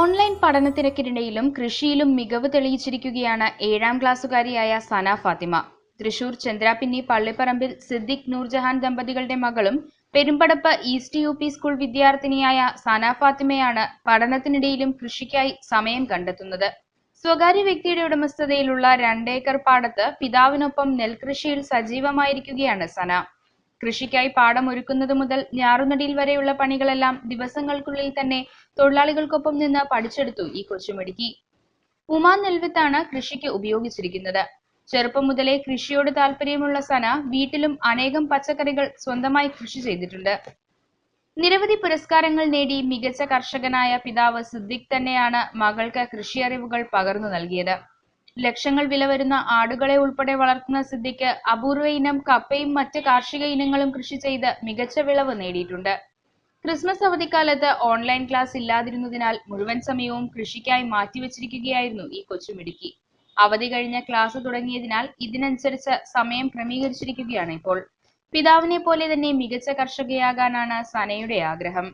Online പഠനത്തിരക്കിനിടയിലും കൃഷിയിലും മികവ് തെളിയിച്ചിരിക്കുകയാണ് ഏഴാം ക്ലാസ്സുകാരിയായ സന ഫാത്തിമ. തൃശൂർ ചന്ദ്രാപിന്നി പള്ളിപ്പറമ്പിൽ സിദ്ദിഖ് നൂർജഹാൻ ദമ്പതികളുടെ മകളും Perumpadappu east U P school വിദ്യാർത്ഥിനിയായ Sana ഫാത്തിമയാണ് പഠനത്തിനിടയിലും കൃഷിക്കായി സമയം കണ്ടെത്തുന്നത്. സ്വകാര്യ വ്യക്തിയുടെ ഉടമസ്ഥതയിലുള്ള രണ്ടേക്കർ പാടത്ത് പിതാവിനൊപ്പം നെൽകൃഷിയിൽ സജീവമായിരിക്കുകയാണ് സന. കൃഷിക്കായി പാടം ഒരുക്കുന്നത് മുതൽ ഞാറുനടിയിൽ വരെയുള്ള പണികളെല്ലാം ദിവസങ്ങൾക്കുള്ളിൽ തന്നെ തൊഴിലാളികൾക്കൊപ്പം നിന്ന് പഠിച്ചെടുത്തു ഈ കൊച്ചുമിടുക്കി. ഉമാ നെൽവിത്താണ് കൃഷിക്ക് ഉപയോഗിച്ചിരിക്കുന്നത്. ചെറുപ്പം മുതലേ കൃഷിയോട് താല്പര്യമുള്ള സന വീട്ടിലും അനേകം പച്ചക്കറികൾ സ്വന്തമായി കൃഷി ചെയ്തിട്ടുണ്ട്. നിരവധി പുരസ്കാരങ്ങൾ നേടി മികച്ച കർഷകനായ പിതാവ് സിദ്ദിഖ് തന്നെയാണ് മകൾക്ക് കൃഷി അറിവുകൾ പകർന്നു നൽകിയത്. ലക്ഷങ്ങൾ വില വരുന്ന ആടുകളെ ഉൾപ്പെടെ വളർത്തുന്ന സിദ്ദിഖ് അപൂർവ ഇനം കപ്പയും മറ്റ് കാർഷിക ഇനങ്ങളും കൃഷി ചെയ്ത് മികച്ച വിളവ് നേടിയിട്ടുണ്ട്. ക്രിസ്മസ് അവധിക്കാലത്ത് ഓൺലൈൻ ക്ലാസ് ഇല്ലാതിരുന്നതിനാൽ മുഴുവൻ സമയവും കൃഷിക്കായി മാറ്റിവെച്ചിരിക്കുകയായിരുന്നു ഈ കൊച്ചുമിടുക്കി. അവധി കഴിഞ്ഞ ക്ലാസ് തുടങ്ങിയതിനാൽ ഇതിനനുസരിച്ച് സമയം ക്രമീകരിച്ചിരിക്കുകയാണ് ഇപ്പോൾ. പിതാവിനെ പോലെ തന്നെ മികച്ച കർഷകയാകാനാണ് സനയുടെ ആഗ്രഹം.